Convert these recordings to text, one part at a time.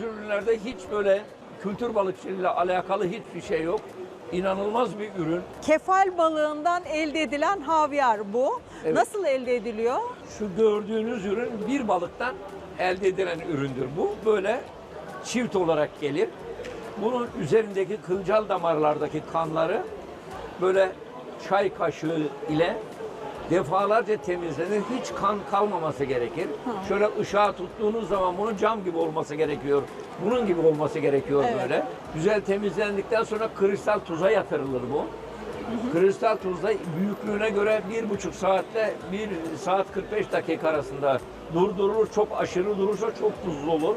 ürünlerde hiç böyle kültür balıkçılığıyla alakalı hiçbir şey yok. İnanılmaz bir ürün. Kefal balığından elde edilen havyar bu. Evet. Nasıl elde ediliyor? Şu gördüğünüz ürün bir balıktan elde edilen üründür. Bu böyle çift olarak gelir. Bunun üzerindeki kılcal damarlardaki kanları böyle çay kaşığı ile defalarca temizlenir. Hiç kan kalmaması gerekir. Şöyle ışığa tuttuğunuz zaman bunun cam gibi olması gerekiyor. Bunun gibi olması gerekiyor Evet. böyle. Güzel temizlendikten sonra kristal tuza yatırılır bu. Kristal tuzda büyüklüğüne göre bir buçuk saatte bir saat 45 dakika arasında durdurulur. Çok aşırı durursa çok tuzlu olur.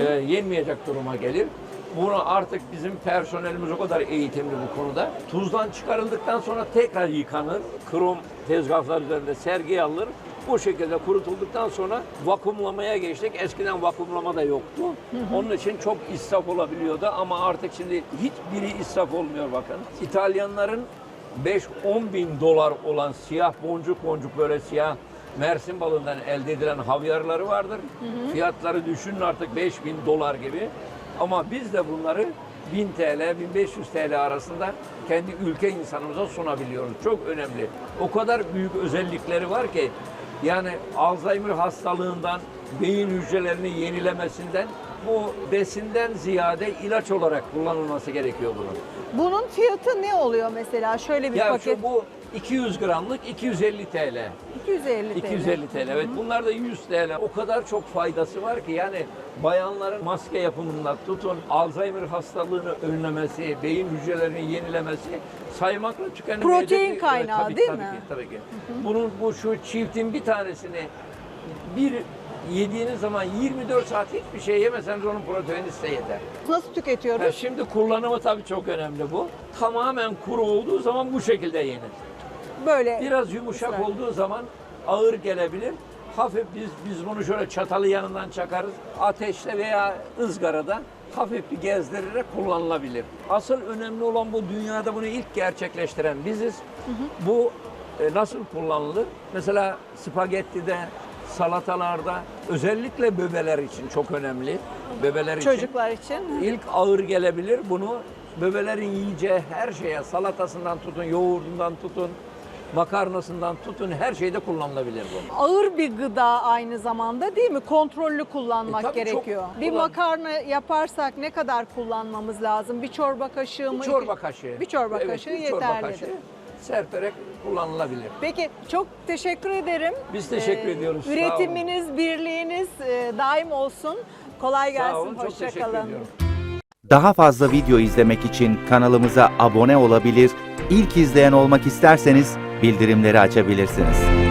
Ee, yenmeyecek duruma gelir. Bunu artık bizim personelimiz o kadar eğitimli bu konuda. Tuzdan çıkarıldıktan sonra tekrar yıkanır. Krom tezgahlar üzerinde sergiye alınır. Bu şekilde kurutulduktan sonra vakumlamaya geçtik. Eskiden vakumlama da yoktu. Onun için çok israf olabiliyordu ama artık şimdi hiçbiri israf olmuyor bakın. İtalyanların 5-10 bin dolar olan siyah boncuk boncuk böyle siyah Mersin balığından elde edilen havyarları vardır. Fiyatları düşünün artık 5 bin dolar gibi. Ama biz de bunları 1000 TL, 1500 TL arasında kendi ülke insanımıza sunabiliyoruz. Çok önemli. O kadar büyük özellikleri var ki yani Alzheimer hastalığından, beyin hücrelerini yenilemesinden bu besinden ziyade ilaç olarak kullanılması gerekiyor bunun. Bunun fiyatı ne oluyor mesela? Şöyle bir Ya paket şu bu 200 gramlık 250 TL. 250 TL. 250 TL. Evet bunlar da 100 TL. O kadar çok faydası var ki yani bayanların maske yapımından tutun Alzheimer hastalığını önlemesi, beyin hücrelerinin yenilemesi saymakla tükenemeyecek. Protein bir- kaynağı tabii, değil tabii mi? Ki, tabii ki. Bunun bu şu çiftin bir tanesini bir yediğiniz zaman 24 saat hiçbir şey yemeseniz onun proteini size yeter. Nasıl tüketiyoruz? Ha, şimdi kullanımı tabii çok önemli bu. Tamamen kuru olduğu zaman bu şekilde yenir. Böyle Biraz yumuşak Güzel. olduğu zaman ağır gelebilir. Hafif biz biz bunu şöyle çatalı yanından çakarız. Ateşte veya ızgarada hafif bir gezdirerek kullanılabilir. Asıl önemli olan bu dünyada bunu ilk gerçekleştiren biziz. Bu e, nasıl kullanılır? Mesela spagettide, salatalarda özellikle bebeler için çok önemli. Bebeler için. çocuklar için. İlk ağır gelebilir. Bunu bebelerin yiyeceği her şeye, salatasından tutun, yoğurdundan tutun, makarnasından tutun her şeyde kullanılabilir bu. Ağır bir gıda aynı zamanda değil mi? Kontrollü kullanmak E, tabii çok gerekiyor. Bir kullan- makarna yaparsak ne kadar kullanmamız lazım? Bir çorba kaşığı mı? Bir çorba kaşığı. Bir çorba Evet, kaşığı bir çorba yeterlidir. kaşığı serperek kullanılabilir. Peki çok teşekkür ederim. Biz teşekkür ediyoruz, sağ olun. Üretiminiz, birliğiniz e, daim olsun. Kolay gelsin. Sağ olun, çok Hoşça teşekkür kalın. ediyorum. Daha fazla video izlemek için kanalımıza abone olabilir, ilk izleyen olmak isterseniz bildirimleri açabilirsiniz.